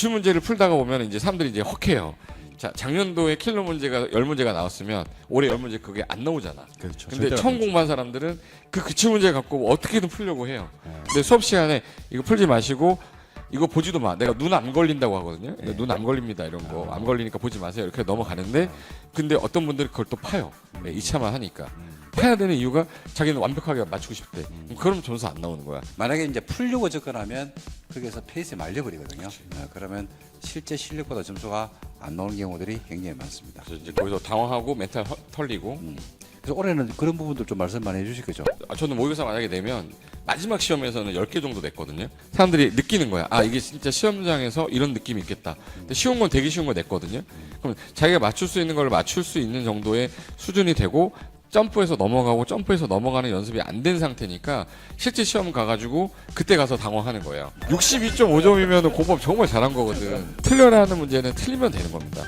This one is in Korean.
기출 문제를 풀다가 보면 이제 사람들이 이제 헉해요. 자, 작년도에 킬러 문제가 열 문제가 나왔으면 올해 열 문제 그게 안 나오잖아. 그렇죠. 근데 처음 안 공부한 사람들은 그 기출 문제 갖고 어떻게든 풀려고 해요. 네. 근데 수업 시간에 이거 풀지 마시고 이거 보지도 마. 내가 눈 안 걸린다고 하거든요. 네. 눈안 걸립니다 이런 거. 아. 안 걸리니까 보지 마세요. 이렇게 넘어가는데 근데 어떤 분들이 그걸 또 파요. 네, 2차만 하니까. 음. 파야 되는 이유가 자기는 완벽하게 맞추고 싶대. 그럼 점수 안 나오는 거야. 만약에 이제 풀려고 접근하면 거기서 페이스에 말려버리거든요. 어, 그러면 실제 실력보다 점수가 안 나오는 경우들이 굉장히 많습니다. 그래서 이제 거기서 당황하고 멘탈 허- 털리고 그래서 올해는 그런 부분들 좀 말씀 많이 해주실 거죠? 아, 저는 모의고사 만약에 내면 마지막 시험에서는 10개 정도 냈거든요. 사람들이 느끼는 거야. 아, 이게 진짜 시험장에서 이런 느낌이 있겠다. 근데 쉬운 건 되게 쉬운 거 냈거든요. 그럼 자기가 맞출 수 있는 걸 맞출 수 있는 정도의 수준이 되고 점프해서 넘어가고 점프해서 넘어가는 연습이 안 된 상태니까 실제 시험 가가지고 그때 가서 당황하는 거예요. 62.5점이면 공법 정말 잘한 거거든. 틀려라 하는 문제는 틀리면 되는 겁니다.